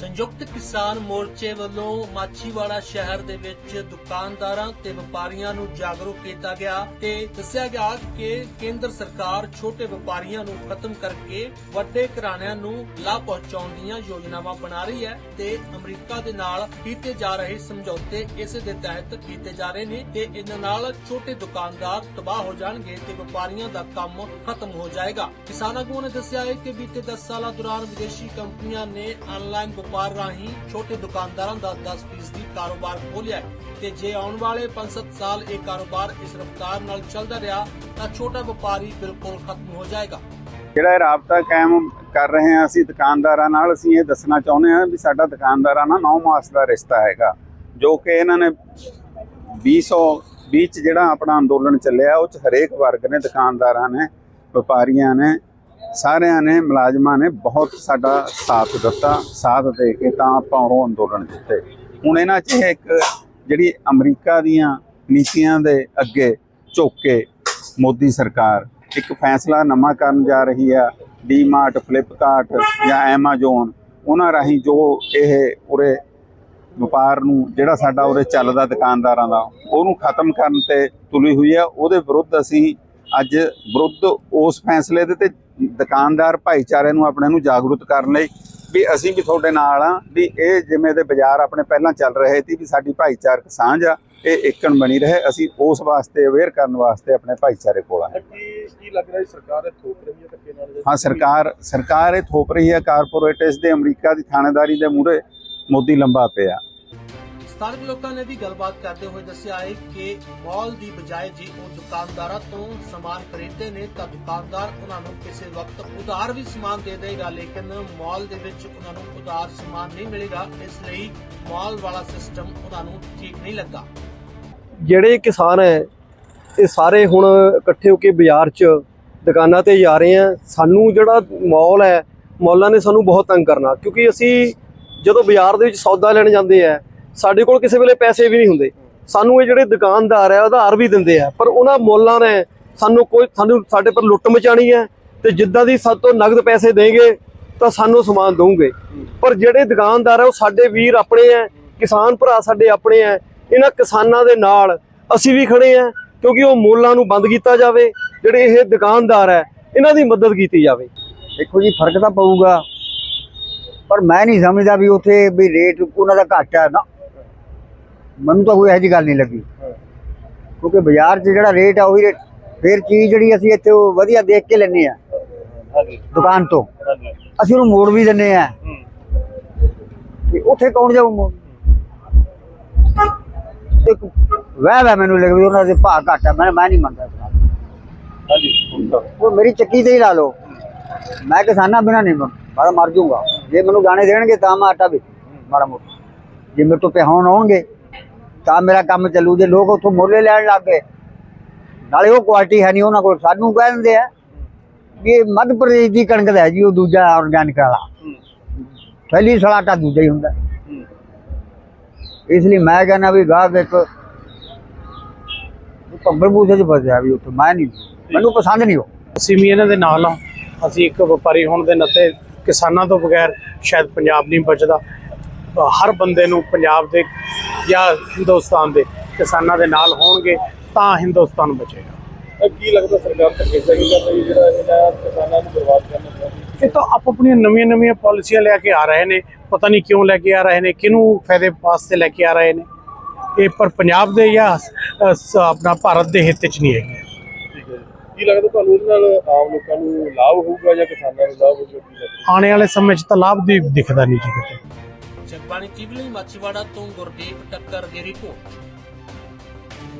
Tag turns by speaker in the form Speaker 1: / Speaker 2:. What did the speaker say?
Speaker 1: ਸੰਯੁਕਤ ਕਿਸਾਨ ਮੋਰਚੇ ਵੱਲੋਂ ਮਾਛੀਵਾੜਾ ਸ਼ਹਿਰ ਦੇ ਵਿੱਚ ਦੁਕਾਨਦਾਰਾਂ ਤੇ ਵਪਾਰੀਆਂ ਨੂੰ ਜਾਗਰੂਕ ਕੀਤਾ ਗਿਆ ਤੇ ਦੱਸਿਆ ਗਿਆ ਕਿ ਕੇਂਦਰ ਸਰਕਾਰ ਛੋਟੇ ਵਪਾਰੀਆਂ ਨੂੰ ਖਤਮ ਕਰਕੇ ਵੱਡੇ ਘਰਾਣਿਆਂ ਨੂੰ ਲਾਭ ਪਹੁੰਚਾਉਣ ਦੀਆਂ ਯੋਜਨਾਵਾਂ ਬਣਾ ਰਹੀ ਹੈ ਤੇ ਅਮਰੀਕਾ ਦੇ ਨਾਲ ਕੀਤੇ ਜਾ ਰਹੇ ਸਮਝੌਤੇ ਇਸ ਦੇ ਤਹਿਤ ਕੀਤੇ ਜਾ ਰਹੇ ਨੇ ਤੇ ਇਹਨਾਂ ਨਾਲ ਛੋਟੇ ਦੁਕਾਨਦਾਰ ਤਬਾਹ ਹੋ ਜਾਣਗੇ ਤੇ ਵਪਾਰੀਆਂ ਦਾ ਕੰਮ ਖਤਮ ਹੋ ਜਾਏਗਾ। ਕਿਸਾਨ ਆਗੂਆਂ ਨੇ ਦੱਸਿਆ ਹੈ ਕਿ ਬੀਤੇ 10 ਸਾਲਾਂ ਦੌਰਾਨ ਵਿਦੇਸ਼ੀ ਕੰਪਨੀਆਂ ਨੇ ਆਨਲਾਈਨ ਵਪਾਰ ਰਾਹੀਂ ਛੋਟੇ ਦੁਕਾਨਦਾਰਾਂ ਦਾ 10% ਕਾਰੋਬਾਰ ਖੋਲ੍ਹਿਆ ਤੇ ਜੇ ਆਉਣ ਵਾਲੇ 5-7 ਸਾਲ ਇਹ ਕਾਰੋਬਾਰ ਇਸ ਰਫ਼ਤਾਰ ਨਾਲ ਚੱਲਦਾ ਰਿਹਾ, ਤਾਂ ਛੋਟਾ ਵਪਾਰੀ ਬਿਲਕੁਲ ਖਤਮ ਹੋ ਜਾਏਗਾ।
Speaker 2: ਜਿਹੜਾ ਇਹ ਰਾਬਤਾ ਕਾਇਮ ਕਰ ਰਹੇ ਹਾਂ ਅਸੀਂ ਦੁਕਾਨਦਾਰਾਂ ਨਾਲ, ਅਸੀਂ ਇਹ ਦੱਸਣਾ ਚਾਹੁੰਦੇ ਹਾਂ ਵੀ ਸਾਡਾ ਦੁਕਾਨਦਾਰਾਂ ਨਾਲ 9 ਮਾਸ ਦਾ ਰਿਸ਼ਤਾ ਹੈਗਾ, ਜੋ ਕਿ ਇਹਨਾਂ ਨੇ 2020 ਚ ਜਿਹੜਾ ਆਪਣਾ ਅੰਦੋਲਨ ਚੱਲਿਆ, ਉਹ ਚ ਹਰੇਕ ਵਰਗ ਨੇ, ਦੁਕਾਨਦਾਰਾਂ ਨੇ, ਵਪਾਰੀਆਂ ਨੇ ਸਾਰਿਆਂ ਨੇ, ਮੁਲਾਜ਼ਮਾਂ ਨੇ ਬਹੁਤ ਸਾਡਾ ਸਾਥ ਦਿੱਤਾ। ਸਾਥ ਦੇ ਕੇ ਤਾਂ ਆਪਾਂ ਉਹ ਅੰਦੋਲਨ ਜਿੱਤੇ ਹੁਣ ਇਹਨਾਂ 'ਚ ਇਹ ਇੱਕ ਜਿਹੜੀ ਅਮਰੀਕਾ ਦੀਆਂ ਨੀਤੀਆਂ ਦੇ ਅੱਗੇ ਝੁੱਕ ਕੇ ਮੋਦੀ ਸਰਕਾਰ, ਇੱਕ ਫੈਸਲਾ ਨਵਾਂ ਕਰਨ ਜਾ ਰਹੀ ਆ। ਡੀਮਾਰਟ ਫਲਿੱਪਕਾਰਟ ਜਾਂ ਐਮਾਜ਼ੋਨ, ਉਹਨਾਂ ਰਾਹੀਂ ਜੋ ਇਹ ਉਰੇ ਵਪਾਰ ਨੂੰ, ਜਿਹੜਾ ਸਾਡਾ ਉਰੇ ਚੱਲਦਾ ਦੁਕਾਨਦਾਰਾਂ ਦਾ, ਉਹਨੂੰ ਖਤਮ ਕਰਨ ਤੇ ਤੁਲੀ ਹੋਈ ਆ। ਉਹਦੇ ਵਿਰੁੱਧ ਅਸੀਂ ਅੱਜ ਵਿਰੁੱਧ ਉਸ ਫੈਸਲੇ ਦੇ ਤੇ ਦੁਕਾਨਦਾਰ ਭਾਈਚਾਰੇ ਨੂੰ ਆਪਣੇ ਨੂੰ ਜਾਗਰੂਕ ਕਰਨ ਲਈ ਵੀ ਅਸੀਂ ਵੀ ਤੁਹਾਡੇ ਨਾਲ ਆ ਵੀ ਇਹ ਜਿਵੇਂ ਦੇ ਬਾਜ਼ਾਰ ਆਪਣੇ ਪਹਿਲਾਂ ਚੱਲ ਰਹੇ ਸੀ ਵੀ ਸਾਡੀ ਭਾਈਚਾਰਕ ਸਾਂਝ ਆ ਇਹ ਇੱਕਣ ਬਣੀ ਰਹੇ ਅਸੀਂ ਉਸ ਵਾਸਤੇ ਅਵੇਅਰ ਕਰਨ ਵਾਸਤੇ ਆਪਣੇ ਭਾਈਚਾਰੇ ਕੋਲ ਆਏ।
Speaker 3: ਕੀ ਕੀ ਲੱਗ ਰਿਹਾ ਸਰਕਾਰ ਇਹ ਥੋਪ ਰਹੀ ਹੈ ਧੱਕੇ ਨਾਲ?
Speaker 2: ਹਾਂ ਸਰਕਾਰ ਸਰਕਾਰ ਇਹ ਥੋਪ ਰਹੀ ਹੈ ਕਾਰਪੋਰੇਟ ਇਸ ਦੇ ਅਮਰੀਕਾ ਦੀ ਥਾਣੇਦਾਰੀ ਦੇ ਮੂਹਰੇ ਮੋਦੀ ਲੰਬਾ ਪਿਆ।
Speaker 1: ਸਥਾਨਕ ਲੋਕਾਂ ਨੇ ਵੀ ਗੱਲਬਾਤ ਕਰਦੇ ਹੋਏ ਦੱਸਿਆ ਹੈ ਕਿ ਮਾਲ ਦੀ ਬਜਾਏ ਜੇ ਉਹ ਦੁਕਾਨਦਾਰਾਂ ਤੋਂ ਸਮਾਨ ਖਰੀਦਦੇ ਨੇ ਤਾਂ ਦੁਕਾਨਦਾਰ ਉਹਨਾਂ ਨੂੰ ਕਿਸੇ ਵਕਤ ਉਧਾਰ ਵੀ ਸਮਾਨ ਦੇ ਦੇਗਾ ਲੇਕਿਨ ਮਾਲ ਦੇ ਵਿੱਚ ਉਹਨਾਂ ਨੂੰ ਉਧਾਰ ਸਮਾਨ ਨਹੀਂ ਮਿਲੇਗਾ, ਇਸ ਲਈ ਮਾਲ ਵਾਲਾ ਸਿਸਟਮ ਉਹਨਾਂ ਨੂੰ ਠੀਕ ਨਹੀਂ ਲੱਗਾ।
Speaker 4: ਜਿਹੜੇ ਕਿਸਾਨ ਹੈ, ਇਹ ਸਾਰੇ ਹੁਣ ਇਕੱਠੇ ਹੋ ਕੇ ਬਾਜ਼ਾਰ 'ਚ ਦੁਕਾਨਾਂ ਤੇ ਜਾ ਰਹੇ ਆ। ਸਾਨੂੰ ਜਿਹੜਾ ਮਾਲ ਹੈ, ਮੌਲਾਂ ਨੇ ਸਾਨੂੰ ਬਹੁਤ ਤੰਗ ਕਰਨਾ, ਕਿਉਂਕਿ ਅਸੀਂ ਜਦੋਂ ਬਾਜ਼ਾਰ ਦੇ ਵਿੱਚ ਸੌਦਾ ਲੈਣ ਜਾਂਦੇ ਆ ਸਾਡੇ ਕੋਲ ਕਿਸੇ ਵੇਲੇ ਪੈਸੇ ਵੀ ਨਹੀਂ ਹੁੰਦੇ। ਸਾਨੂੰ ਇਹ ਜਿਹੜੇ ਦੁਕਾਨਦਾਰ ਆ, ਉਧਾਰ ਵੀ ਦਿੰਦੇ ਆ, ਪਰ ਉਹਨਾਂ ਮੁੱਲਾਂ ਨੇ ਸਾਨੂੰ ਕੋਈ, ਸਾਨੂੰ ਸਾਡੇ ਪਰ ਲੁੱਟ ਮਚਾਣੀ ਹੈ ਤੇ ਜਿੱਦਾਂ ਦੀ ਸਾਡੇ ਤੋਂ ਨਗਦ ਪੈਸੇ ਦੇਂਗੇ ਤਾਂ ਸਾਨੂੰ ਸਮਾਨ ਦਊਗੇ। ਪਰ ਜਿਹੜੇ ਦੁਕਾਨਦਾਰ ਆ, ਉਹ ਸਾਡੇ ਵੀਰ ਆਪਣੇ ਆ, ਕਿਸਾਨ ਭਰਾ ਸਾਡੇ ਆਪਣੇ ਆ, ਇਹਨਾਂ ਕਿਸਾਨਾਂ ਦੇ ਨਾਲ ਅਸੀਂ ਵੀ ਖੜੇ ਆ, ਕਿਉਂਕਿ ਉਹ ਮੁੱਲਾਂ ਨੂੰ ਬੰਦ ਕੀਤਾ ਜਾਵੇ, ਜਿਹੜੇ ਇਹ ਦੁਕਾਨਦਾਰ ਹੈ ਇਹਨਾਂ ਦੀ ਮਦਦ ਕੀਤੀ ਜਾਵੇ।
Speaker 5: ਦੇਖੋ ਜੀ, ਫ਼ਰਕ ਤਾਂ ਪਊਗਾ, ਪਰ ਮੈਂ ਨਹੀਂ ਸਮਝਦਾ ਵੀ ਉੱਥੇ ਵੀ ਰੇਟ ਉਹਨਾਂ ਦਾ ਘੱਟ ਹੈ ਨਾ ਮੈਨੂੰ ਤਾਂ ਕੋਈ ਇਹੋ ਜਿਹੀ ਗੱਲ ਨਹੀਂ ਲੱਗੀ। ਕਿਉਂਕਿ ਬਾਜ਼ਾਰ 'ਚ ਜਿਹੜਾ ਰੇਟ ਆ ਉਹੀ ਰੇਟ ਫਿਰ ਚੀਜ਼ ਜਿਹੜੀ ਅਸੀਂ ਇੱਥੇ ਉਹ ਵਧੀਆ ਦੇਖ ਕੇ ਲੈਂਦੇ ਆ ਦੁਕਾਨ ਤੋਂ। ਅਸੀਂ ਉਹਨੂੰ ਮੋੜ ਵੀ ਦਿੰਦੇ ਆ ਤੇ ਉੱਥੇ ਕੌਣ ਜਾਊ ਇੱਕ ਵਹਿ ਵਹਿ ਮੈਨੂੰ ਲੱਗ ਵੀ ਉਹਨਾਂ ਦੇ ਭਾਅ ਘੱਟ ਆ। ਮੈਂ ਮੈਂ ਨਹੀਂ ਮੰਨਦਾ ਉਹ ਮੇਰੀ ਚੱਕੀ ਤੇ ਹੀ ਲਾ ਲਓ। ਮੈਂ ਕਿਸਾਨਾਂ ਬਿਨਾ ਨਹੀਂ ਮੈਂ ਮਰ ਜਾਊਂਗਾ। ਜੇ ਮੈਨੂੰ ਦਾਣੇ ਦੇਣਗੇ ਤਾਂ ਮੈਂ ਆਟਾ ਵੀ ਮਾੜਾ ਮੋਟਾ। ਜੇ ਮੇਰੇ ਤੋਂ ਪਿਹਾਉਣ ਆਉਣਗੇ ਤਾਂ ਮੇਰਾ ਕੰਮ ਚੱਲੂ ਜੇ ਲੋਕ ਉੱਥੋਂ ਮੁੱਲੇ ਲੈਣ ਲੱਗ ਗਏ। ਨਾਲੇ ਉਹ ਕੁਆਲਿਟੀ ਹੈ ਨਹੀਂ ਉਹਨਾਂ ਕੋਲ, ਸਾਨੂੰ ਕਹਿ ਆ ਵੀ ਮੱਧ ਪ੍ਰਦੇਸ਼ ਦੀ ਕਣਕ ਦਾ ਜੀ, ਉਹ ਦੂਜਾ ਆਰਗੈਨਿਕ ਵਾਲਾ। ਪਹਿਲੀ ਸਲਾਟਾ ਦੂਜਾ ਹੀ ਹੁੰਦਾ। ਇਸ ਲਈ ਮੈਂ ਕਹਿੰਦਾ ਵੀ ਗਾਹਕ ਇੱਕ ਪੰਬਲ ਬੂਸੇ ਚ ਫਸਿਆ ਵੀ ਉੱਥੇ, ਮੈਂ ਨਹੀਂ ਮੈਨੂੰ ਪਸੰਦ ਨਹੀਂ ਉਹ।
Speaker 6: ਅਸੀਂ ਵੀ ਇਹਨਾਂ ਦੇ ਨਾਲ ਆ ਅਸੀਂ ਇੱਕ ਵਪਾਰੀ ਹੋਣ ਦੇ ਨਾਤੇ ਕਿਸਾਨਾਂ ਤੋਂ ਬਗੈਰ ਸ਼ਾਇਦ ਪੰਜਾਬ ਨਹੀਂ ਬਚਦਾ। ਹਰ ਬੰਦੇ ਨੂੰ ਪੰਜਾਬ ਦੇ ਜਾਂ ਹਿੰਦੁਸਤਾਨ ਦੇ ਕਿਸਾਨਾਂ ਦੇ ਨਾਲ ਹੋਣਗੇ ਤਾਂ ਹਿੰਦੁਸਤਾਨ ਬਚੇਗਾ।
Speaker 3: ਕੀ ਲੱਗਦਾ ਸਰਕਾਰ ਧੱਕੇ ਸਹੀ ਕਰ ਰਹੀ ਜਿਹੜਾ ਕਿਸਾਨਾਂ ਨੂੰ ਬਰਬਾਦ ਕਰਨਾ
Speaker 6: ਇਹ ਤਾਂ ਆਪ ਆਪਣੀਆਂ ਨਵੀਆਂ ਨਵੀਆਂ ਪਾਲਿਸੀਆਂ ਲੈ ਕੇ ਆ ਰਹੇ ਨੇ ਪਤਾ ਨਹੀਂ ਕਿਉਂ ਲੈ ਕੇ ਆ ਰਹੇ ਨੇ ਕਿਹਨੂੰ ਫਾਇਦੇ ਵਾਸਤੇ ਲੈ ਕੇ ਆ ਰਹੇ ਨੇ। ਇਹ ਪਰ ਪੰਜਾਬ ਦੇ ਜਾਂ ਆਪਣਾ ਭਾਰਤ ਦੇ ਹਿੱਤ 'ਚ ਨਹੀਂ ਹੈਗੇ।
Speaker 3: ਠੀਕ ਹੈ। ਕੀ ਲੱਗਦਾ ਤੁਹਾਨੂੰ ਇਹਦੇ ਨਾਲ ਆਮ ਲੋਕਾਂ ਨੂੰ ਲਾਭ ਹੋਊਗਾ ਜਾਂ ਕਿਸਾਨਾਂ ਨੂੰ ਲਾਭ ਹੋਊਗਾ
Speaker 6: ਆਉਣੇ ਵਾਲੇ ਸਮੇਂ 'ਚ ਤਾਂ ਲਾਭ ਦੀ ਦਿਖਦਾ ਨਹੀਂ ਜੀ ਕਿਤੇ।
Speaker 1: ਜਗਬਾਣੀ ਟੀਵੀ ਲਈ ਮਾਛੀਵਾੜਾ ਤੋਂ ਗੁਰਦੀਪ ਟੱਕਰ ਦੀ ਰਿਪੋਰਟ।